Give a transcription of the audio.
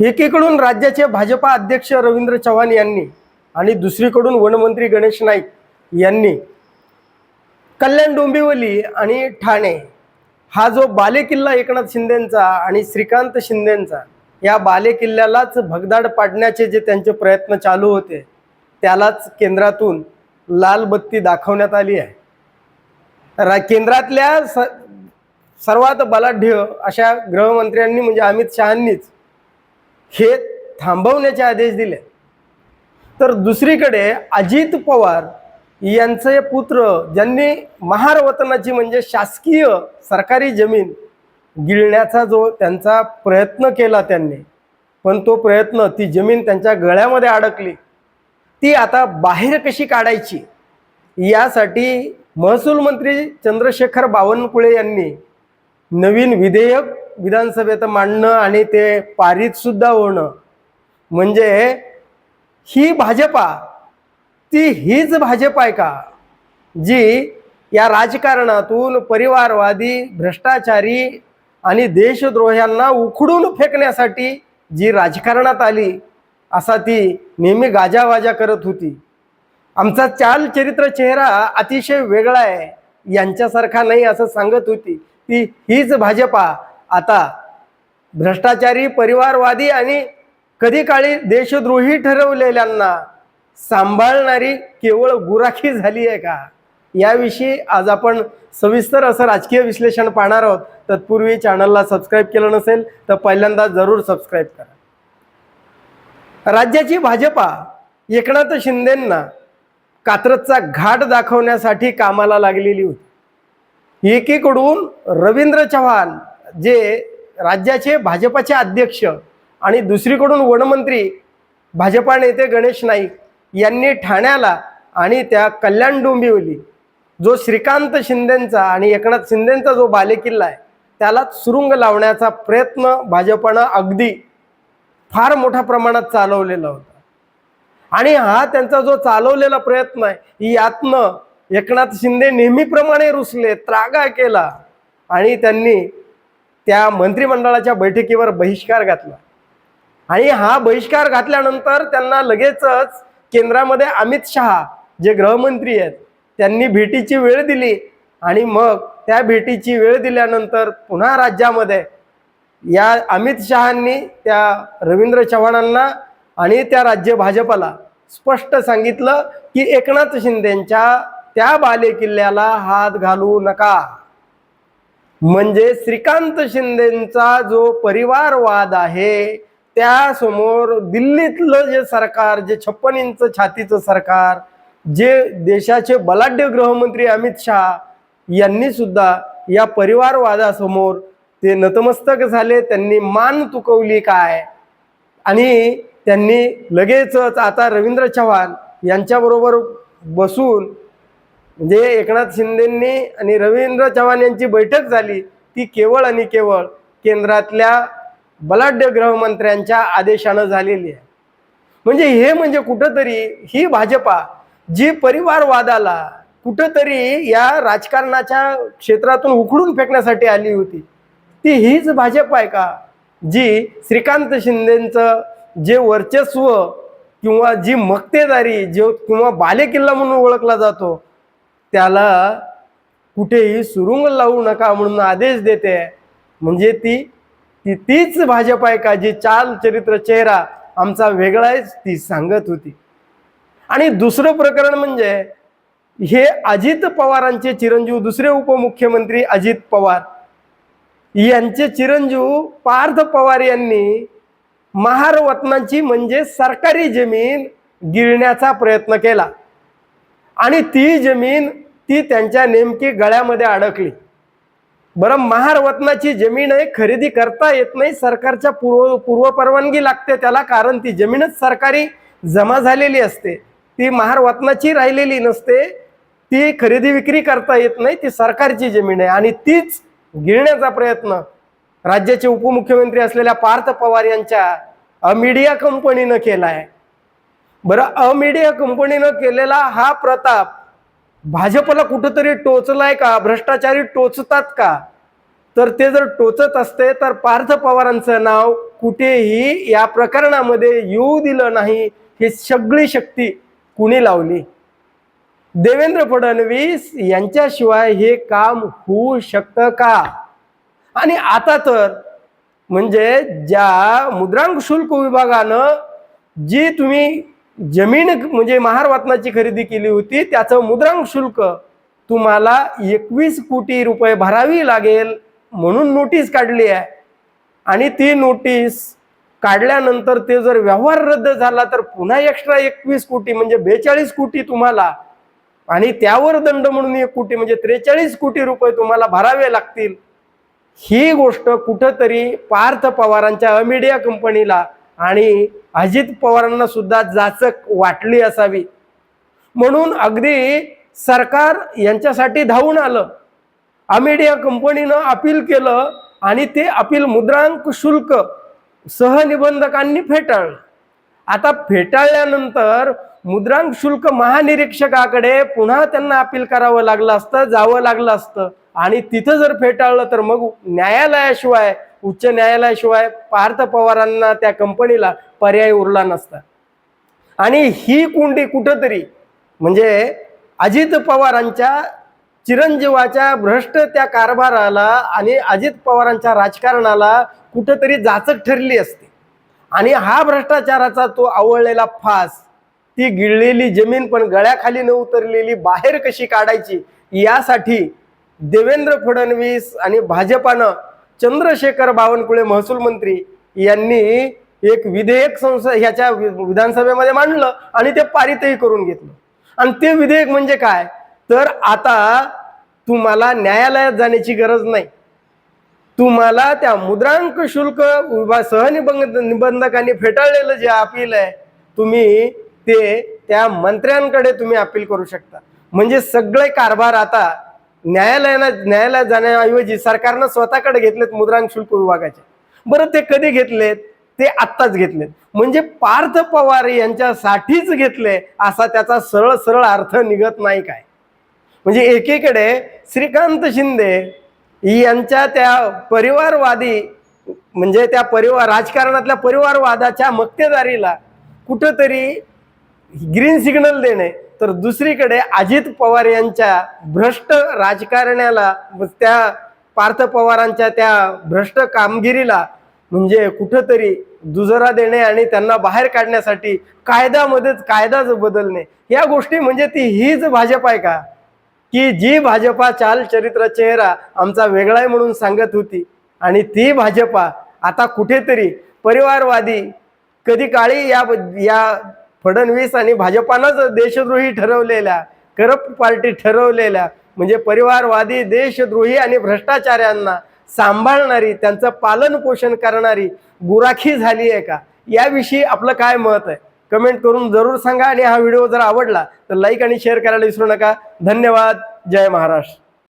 एकीकडून राज्याचे भाजपा अध्यक्ष रवींद्र चव्हाण यांनी आणि दुसरीकडून वनमंत्री गणेश नाईक यांनी कल्याण डोंबिवली आणि ठाणे हा जो बालेकिल्ला एकनाथ शिंदेंचा आणि श्रीकांत शिंदेंचा या बालेकिल्ल्यालाच भगदाड पाडण्याचे जे त्यांचे प्रयत्न चालू होते त्यालाच केंद्रातून लाल बत्ती दाखवण्यात आली आहे. रा केंद्रातल्या स सर्वात बलाढ्य अशा गृहमंत्र्यांनी म्हणजे अमित शहांनीच हे थांबवण्याचे आदेश दिले. तर दुसरीकडे अजित पवार यांचे पुत्र ज्यांनी महार वतनाची म्हणजे शासकीय सरकारी जमीन गिळण्याचा जो त्यांचा प्रयत्न केला त्यांनी पण तो प्रयत्न ती जमीन त्यांच्या गळ्यामध्ये अडकली. ती आता बाहेर कशी काढायची? यासाठी महसूल मंत्री चंद्रशेखर बावनकुळे यांनी नवीन विधेयक विधानसभेत मांडणं आणि ते पारित सुद्धा होणं. म्हणजे ही भाजपा ती हीच भाजप आहे का? जी या राजकारणातून परिवारवादी भ्रष्टाचारी आणि देशद्रोह्यांना उखडून फेकण्यासाठी जी राजकारणात आली असा ती नेहमी गाजावाजा करत होती. आमचा चाल चरित्र चेहरा अतिशय वेगळा आहे. यांच्यासारखा नाही असं सांगत होती. ती हीच भाजपा आता भ्रष्टाचारी परिवारवादी आणि कधी काळी देशद्रोही ठरवलेल्यांना सांभाळणारी केवळ गुराखी झाली आहे का? याविषयी आज आपण सविस्तर असं राजकीय विश्लेषण पाहणार आहोत. तत्पूर्वी चॅनलला सबस्क्राईब केलं नसेल तर पहिल्यांदा जरूर सबस्क्राईब करा. राज्याची भाजपा एकनाथ शिंदेंना कात्रजचा घाट दाखवण्यासाठी कामाला लागलेली होती. एकीकडून रवींद्र चव्हाण जे राज्याचे भाजपाचे अध्यक्ष आणि दुसरीकडून वनमंत्री भाजपा नेते गणेश नाईक यांनी ठाण्याला आणि त्या कल्याण डोंबिवली जो श्रीकांत शिंदेंचा आणि एकनाथ शिंदेंचा जो बालेकिल्ला आहे त्याला सुरुंग लावण्याचा प्रयत्न भाजपानं अगदी फार मोठ्या प्रमाणात चालवलेला होता. आणि हा त्यांचा जो चालवलेला प्रयत्न आहे यातनं एकनाथ शिंदे नेहमीप्रमाणे रुसले त्रागा केला आणि त्यांनी त्या मंत्रिमंडळाच्या बैठकीवर बहिष्कार घातला. आणि हा बहिष्कार घातल्यानंतर त्यांना लगेचच केंद्रामध्ये अमित शहा जे गृहमंत्री आहेत त्यांनी भेटीची वेळ दिली. आणि मग त्या भेटीची वेळ दिल्यानंतर पुन्हा राज्यामध्ये या अमित शहांनी त्या रवींद्र चव्हाणांना आणि त्या राज्य भाजपाला स्पष्ट सांगितलं की एकनाथ शिंदेच्या त्या बालेकिल्ल्याला हात घालू नका. म्हणजे श्रीकांत शिंदेचा जो परिवारवाद आहे त्यासमोर दिल्लीतलं जे सरकार जे छप्पन इंच छातीचं सरकार जे देशाचे बलाढ्य गृहमंत्री अमित शहा यांनी सुद्धा या परिवारवादासमोर ते नतमस्तक झाले त्यांनी मान तुकवली काय? आणि त्यांनी लगेचच आता रवींद्र चव्हाण यांच्याबरोबर बसून म्हणजे एकनाथ शिंदेंनी आणि रवींद्र चव्हाण यांची बैठक झाली ती केवळ आणि केवळ केंद्रातल्या बलाढ्य गृहमंत्र्यांच्या आदेशानं झालेली आहे. म्हणजे हे म्हणजे कुठंतरी ही भाजपा जी परिवारवादाला कुठंतरी या राजकारणाच्या क्षेत्रातून उखडून फेकण्यासाठी आली होती ती हीच भाजप आहे का? जी श्रीकांत शिंदेचं जे वर्चस्व किंवा जी मक्तेदारी जो किंवा बालेकिल्ला म्हणून ओळखला जातो त्याला कुठेही सुरुंग लावू नका म्हणून आदेश देते. म्हणजे ती ती तीच भाजप आहे का जी चाल चरित्र चेहरा आमचा वेगळा आहे ती सांगत होती. आणि दुसरं प्रकरण म्हणजे हे अजित पवारांचे चिरंजीव दुसरे उपमुख्यमंत्री अजित पवार. यांचे चिरंजीव पार्थ पवार यांनी महारवतनाची म्हणजे सरकारी जमीन गिळण्याचा प्रयत्न केला. आणि ती जमीन ती त्यांच्या नेमकी गळ्यामध्ये अडकली. बरं महारवतनाची जमीन आहे खरेदी करता येत नाही सरकारच्या पूर्व पूर्व परवानगी लागते त्याला कारण ती जमीनच सरकारी जमा झालेली असते. ती महारवतनाची राहिलेली नसते ती खरेदी विक्री करता येत नाही ती सरकारची जमीन आहे. आणि तीच गिळण्याचा प्रयत्न राज्याचे उपमुख्यमंत्री असलेल्या पार्थ पवार यांच्या अमिडिया कंपनीनं केला आहे बरं अमिडिया कंपनीनं केलेला हा प्रताप भाजपला कुठंतरी टोचलाय का? भ्रष्टाचारी टोचतात का? तर ते जर टोचत असते तर पार्थ पवारांचं नाव कुठेही या प्रकरणामध्ये येऊ दिलं नाही. हे सगळी शक्ती कुणी लावली? देवेंद्र फडणवीस यांच्याशिवाय हे काम होऊ शकतं का? आणि आता तर म्हणजे ज्या मुद्रांक शुल्क विभागानं जी तुम्ही जमीन म्हणजे महार वाटणाची खरेदी केली होती त्याचं मुद्रांक शुल्क तुम्हाला एकवीस कोटी रुपये भरावी लागेल म्हणून नोटीस काढली आहे. आणि ती नोटीस काढल्यानंतर ते जर व्यवहार रद्द झाला तर पुन्हा एक्स्ट्रा एकवीस कोटी म्हणजे बेचाळीस कोटी तुम्हाला आणि त्यावर दंड म्हणून एक कोटी म्हणजे त्रेचाळीस कोटी रुपये तुम्हाला भरावे लागतील. ही गोष्ट कुठंतरी पार्थ पवारांच्या अमिडिया कंपनीला आणि अजित पवारांना सुद्धा जाचक वाटली असावी. म्हणून अगदी सरकार यांच्यासाठी धावून आलं. अमेडिया कंपनीनं अपील केलं आणि ते अपील मुद्रांक शुल्क सहनिबंधकांनी फेटाळलं. आता फेटाळल्यानंतर मुद्रांक शुल्क महानिरीक्षकाकडे पुन्हा त्यांना अपील करावं लागलं असतं जावं लागलं असतं. आणि तिथं जर फेटाळलं तर मग न्यायालयाशिवाय उच्च न्यायालयाशिवाय पार्थ पवारांना त्या कंपनीला पर्याय उरला नसता. आणि ही कुंडी कुठंतरी म्हणजे अजित पवारांच्या चिरंजीवाच्या भ्रष्ट त्या कारभाराला आणि अजित पवारांच्या राजकारणाला कुठंतरी जाचक ठरली असते. आणि हा भ्रष्टाचाराचा तो आवळलेला फास ती गिळलेली जमीन पण गळ्याखाली न उतरलेली बाहेर कशी काढायची यासाठी देवेंद्र फडणवीस आणि भाजपानं चंद्रशेखर बावनकुळे महसूल मंत्री यांनी एक विधेयक संसद ह्याच्या वि- विधानसभेमध्ये मांडलं आणि ते पारितही करून घेतलं. आणि ते विधेयक म्हणजे काय? तर आता तुम्हाला न्यायालयात जाण्याची गरज नाही. तुम्हाला त्या मुद्रांक शुल्क विभाग सहनिबंध निबंधकांनी फेटाळलेलं जे अपील आहे तुम्ही ते त्या मंत्र्यांकडे तुम्ही अपील करू शकता. म्हणजे सगळे कारभार आता न्यायालयाला न्यायालयात जाण्याऐवजी सरकारनं स्वतःकडे घेतलेत मुद्रांक शुल्क विभागाचे. बरं ते कधी घेतलेत? ते आत्ताच घेतलेत. म्हणजे पार्थ पवार यांच्यासाठीच घेतले असा त्याचा सरळ सरळ अर्थ निघत नाही काय? म्हणजे एकीकडे श्रीकांत शिंदे यांच्या त्या परिवारवादी म्हणजे त्या परिवार राजकारणातल्या परिवारवादाच्या मक्तेदारीला कुठंतरी ग्रीन सिग्नल देणे तर दुसरीकडे अजित पवार यांच्या भ्रष्ट राजकारण्याला त्या पार्थ पवारांच्या त्या भ्रष्ट कामगिरीला म्हणजे कुठंतरी दुजरा देणे आणि त्यांना बाहेर काढण्यासाठी कायद्यामध्येच कायदाच बदलणे या गोष्टी म्हणजे ती हीच भाजप आहे का? की जी भाजपा चाल चरित्र चेहरा आमचा वेगळा आहे म्हणून सांगत होती आणि ती भाजपा आता कुठेतरी परिवारवादी कधी काळी या या फडणवीस आणि भाजपानंच देशद्रोही ठरवलेल्या करप्ट पार्टी ठरवलेल्या म्हणजे परिवारवादी देशद्रोही आणि भ्रष्टाचार्यांना सांभाळणारी त्यांचं पालन पोषण करणारी गुराखी झाली आहे का? याविषयी आपलं काय मत आहे? कमेंट करून जरूर सांगा आणि हा व्हिडिओ जर आवडला तर लाईक आणि शेअर करायला विसरू नका. धन्यवाद. जय महाराष्ट्र.